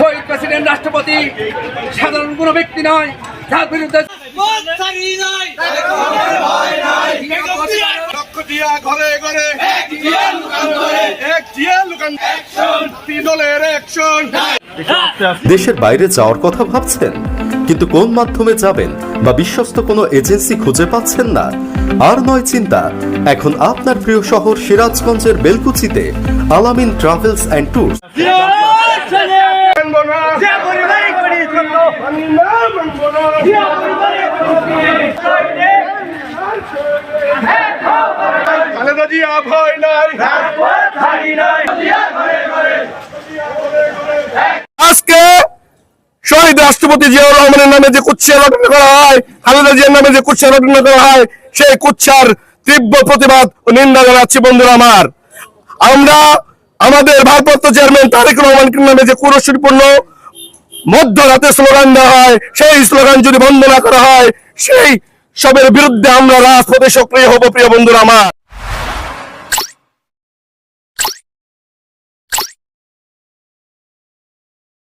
শহীদ president রাষ্ট্রপতি সাধারণ কোনো ব্যক্তি নয় যার বিরুদ্ধে ঘরে ঘরে। দেশের বাইরে যাওয়ার কথা ভাবছেন কিন্তু কোন মাধ্যমে যাবেন বা বিশ্বস্ত কোনো এজেন্সি খুঁজে পাচ্ছেন না? আর নয় চিন্তা এখন আপনার প্রিয় শহর সিরাজগঞ্জের বেলকুচিতে আলামিন ট্রাভেলস অ্যান্ড আজকে শহীদ রাষ্ট্রপতি জিয়াউর রহমানের নামে যে কুচ্ছা রটনা করা হয়, খালেদা জিয়ার নামে যে কুচ্ছা রটনা করা হয়, সেই কুচ্ছার তীব্র প্রতিবাদ ও নিন্দা জানাচ্ছি বন্ধুরা আমার। আমরা আমাদের ভারপ্রাপ্ত চেয়ারম্যান তারেক রহমানকে নামে যে কুরস্বরীপূর্ণ মধ্যরাতে স্লোগান দেওয়া হয়, সেই স্লোগান যদি বন্ধ না করা হয়, সেই সবের বিরুদ্ধে আমরা রাজপথে সক্রিয় হব, প্রিয় বন্ধুরা আমার।